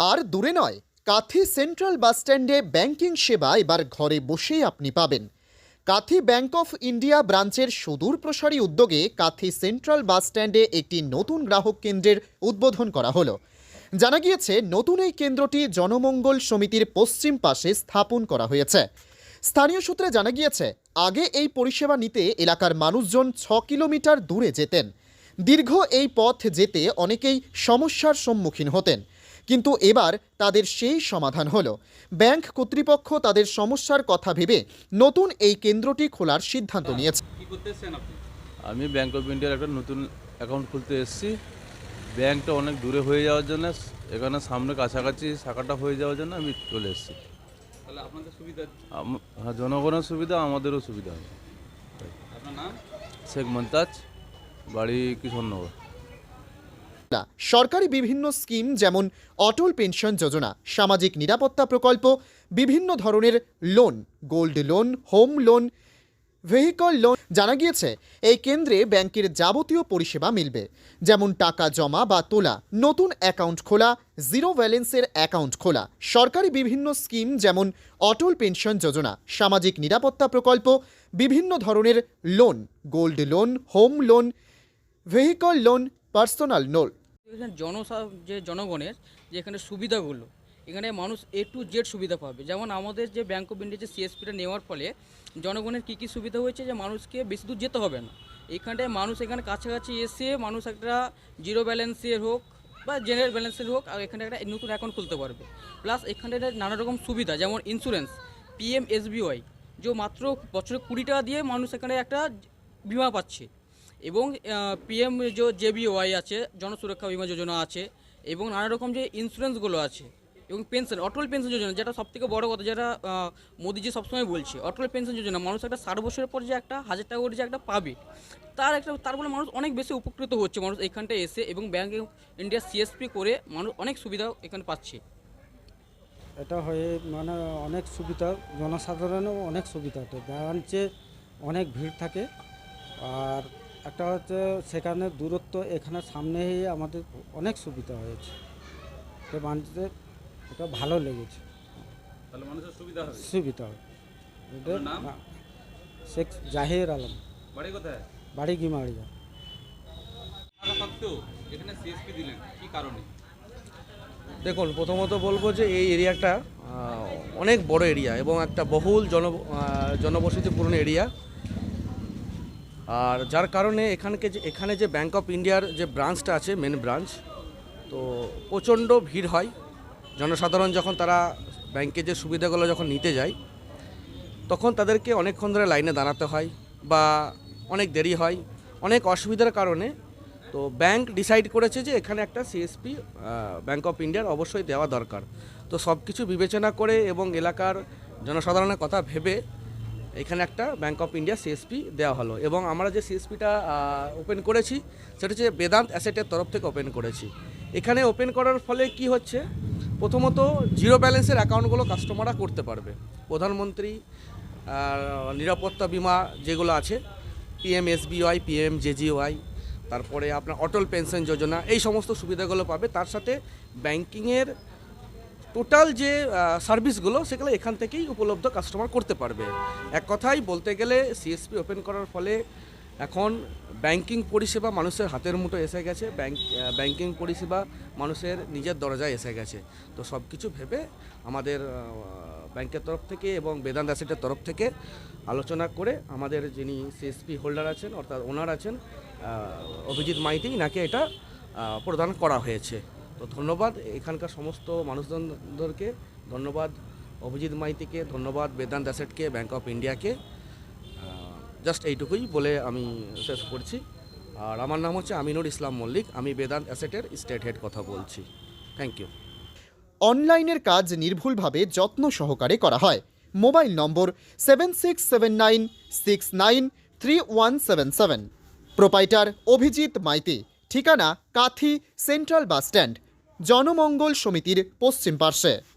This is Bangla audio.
আর দূরে নয়, কাথি সেন্ট্রাল বাসস্ট্যান্ডে ব্যাংকিং সেবা এবার ঘরে বসেই আপনি পাবেন। কাথি ব্যাংক অফ ইন্ডিয়া ব্রাঞ্চের সুদূর প্রসারী উদ্যোগে কাথি সেন্ট্রাল বাসস্ট্যান্ডে একটি নতুন গ্রাহক কেন্দ্রের উদ্বোধন করা হলো। জানা গিয়েছে, নতুন এই কেন্দ্রটি জনমঙ্গল সমিতির পশ্চিম পাশে স্থাপন করা হয়েছে। স্থানীয় সূত্রে জানা গিয়েছে, আগে এই পরিষেবা নিতে এলাকার মানুষজন ছ কিলোমিটার দূরে যেতেন। দীর্ঘ এই পথ যেতে অনেকেই সমস্যার সম্মুখীন হতেন। কিন্তু এবার তাদের সেই সমাধান হলো। ব্যাংক কর্তৃপক্ষ তাদের সমস্যার কথা ভেবে নতুন এই কেন্দ্রটি খোলার সিদ্ধান্ত নিয়েছে। আমি ব্যাংক অফ ইন্ডিয়ার একটা নতুন অ্যাকাউন্ট খুলতে এসেছি। ব্যাংকটা অনেক দূরে হয়ে যাওয়ার জন্য এখানে সামনে কাছাকাছি শাখাটা হয়ে যাওয়ার জন্য আমি চলে এসেছি। তাহলে আপনাদের সুবিধা? হ্যাঁ জনগণের সুবিধা আমাদেরও সুবিধা। হবে আপনার নাম? শেখ মন্তাজ বাড়ি কিশোরনগর। না। সরকারি বিভিন্ন স্কিম যেমন অটল পেনশন যোজনা, সামাজিক নিরাপত্তা প্রকল্প, বিভিন্ন ধরনের loan, gold loan, home loan, vehicle loan, জানা গিয়েছে, এই কেন্দ্রে ব্যাংকের যাবতীয় পরিষেবা মিলবে। যেমন টাকা জমা বা তোলা, নতুন অ্যাকাউন্ট খোলা, জিরো ব্যালেন্সের অ্যাকাউন্ট খোলা। সরকারি বিভিন্ন স্কিম যেমন অটল পেনশন যোজনা, সামাজিক নিরাপত্তা প্রকল্প, বিভিন্ন ধরনের loan, gold loan, home loan, vehicle loan, personal loan এখানে জনসা, যে জনগণের যে এখানে সুবিধাগুলো, এখানে মানুষ এ টু জেড সুবিধা পাবে। যেমন আমাদের যে ব্যাঙ্ক অফ ইন্ডিয়া যে সিএসপিটা নেওয়ার ফলে জনগণের কী কী সুবিধা হয়েছে যে মানুষকে বেশি দূর যেতে হবে না। এখানটায় মানুষ এখানে কাছাকাছি এসে মানুষ একটা জিরো ব্যালেন্সের হোক বা জেনারেল ব্যালেন্সের হোক, আর এখানে একটা নতুন অ্যাকাউন্ট খুলতে পারবে। প্লাস এখানে নানা রকম সুবিধা, যেমন ইন্স্যুরেন্স পিএম এসবিওয়াই যে মাত্র বছরে কুড়ি টাকা দিয়ে মানুষ এখানে একটা বিমা পাচ্ছে। এবং পিএম জেবিওয়াই আছে, জনসুরক্ষা বিমা যোজনা আছে, এবং নানা রকম যে ইন্স্যুরেন্সগুলো আছে, এবং পেনশন অটল পেনশন যোজনা, যেটা সবথেকে বড় কথা, যেটা মোদিজি সবসময় বলছে, অটল পেনশন যোজনা, মানুষ একটা ষাট বছরের পর যে একটা, হাজার টাকা করে যে একটা পাবে, তার একটা, তার ফলে মানুষ অনেক বেশি উপকৃত হচ্ছে, মানুষ এখানটায় এসে, এবং ব্যাঙ্ক ইন্ডিয়া সিএসপি করে মানুষ অনেক সুবিধা এখানে পাচ্ছে। এটা হয়ে মানে অনেক সুবিধা, জনসাধারণেরও অনেক সুবিধা ব্রাঞ্চে অনেক ভিড় থাকে, আর একটা হচ্ছে সেখানে দূরত্ব এখানে সামনে হয়ে আমাদের অনেক সুবিধা হয়েছে। তো মানুষদের এটা ভালো লেগেছে। তাহলে মানুষের সুবিধা হবে? সুবিধা আপনার নাম? শেখ জাহির আলম। বাড়ি কোথায়? বাড়ি গিমাড়িয়া থাকা সত্ত্বেও এখানে সিএসপি দিলেন কি কারণে? দেখুন প্রথমত বলব যে এই এরিয়াটা আহ, অনেক বড় এরিয়া এবং একটা বহুল জন আহ, জনবসতিপূর্ণ এরিয়া। আর যার কারণে এখানকে যে এখানে যে ব্যাঙ্ক অফ ইন্ডিয়ার যে ব্রাঞ্চটা আছে মেন ব্রাঞ্চ তো প্রচণ্ড ভিড় হয়। জনসাধারণ যখন তারা ব্যাংকে যে সুবিধাগুলো যখন নিতে যায়, তখন তাদেরকে অনেকক্ষণ ধরে লাইনে দাঁড়াতে হয় বা অনেক দেরি হয়। অনেক অসুবিধার কারণে তো ব্যাংক ডিসাইড করেছে যে এখানে একটা সিএসপি ব্যাংক অফ ইন্ডিয়ার অবশ্যই দেওয়া দরকার। তো সব কিছু বিবেচনা করে এবং এলাকার জনসাধারণের কথা ভেবে এখানে একটা ব্যাঙ্ক অফ ইন্ডিয়া সিএসপি দেওয়া হলো। এবং আমরা যে সিএসপিটা ওপেন করেছি, সেটা হচ্ছে বেদান্ত অ্যাসেটের তরফ থেকে ওপেন করেছি। এখানে ওপেন করার ফলে কি হচ্ছে? প্রথমত জিরো ব্যালেন্সের অ্যাকাউন্টগুলো কাস্টমাররা করতে পারবে। প্রধানমন্ত্রী নিরাপত্তা বিমা যেগুলো আছে পিএম এসবিওয়াই পিএম জেজিওয়াই তারপরে আপনার অটল পেনশন যোজনা, এই সমস্ত সুবিধাগুলো পাবে। তার সাথে ব্যাংকিংয়ের টোটাল যে সার্ভিসগুলো, সেগুলো এখান থেকেই উপলব্ধ কাস্টমার করতে পারবে। এক কথাই বলতে গেলে সিএসপি ওপেন করার ফলে এখন ব্যাংকিং পরিষেবা মানুষের হাতের মুঠো এসে গেছে। ব্যাংক ব্যাংকিং পরিষেবা মানুষের নিজের দরজায় এসে গেছে। তো সব কিছু ভেবে আমাদের ব্যাংকের তরফ থেকে এবং বেদান্ত অ্যাসেটের তরফ থেকে আলোচনা করে আমাদের যিনি সিএসপি হোল্ডার আছেন, অর্থাৎ ওনার আছেন অভিজিৎ মাইতি নাকি এটা প্রদান করা হয়েছে। তো ধন্যবাদ। এখানকার সমস্ত মানুষজনদেরকে ধন্যবাদ। অভিজিৎ মাইতিকে ধন্যবাদ। বেদান্ত অ্যাসেটকে ব্যাংক অফ ইন্ডিয়াকে জাস্ট এইটুকুই বলে আমি শেষ করছি। আর আমার নাম হচ্ছে আমিনুর ইসলাম মল্লিক। আমি বেদান্ত অ্যাসেটের স্টেট হেড কথা বলছি। থ্যাংক ইউ অনলাইনের কাজ নির্ভুলভাবে যত্ন সহকারে করা হয়। Mobile number seven six seven nine six nine three one seven seven proprietor Abhijit Maiti. ঠিকানা কাথি সেন্ট্রাল বাসস্ট্যান্ড জনমঙ্গল সমিতির পশ্চিম পার্শ্বে।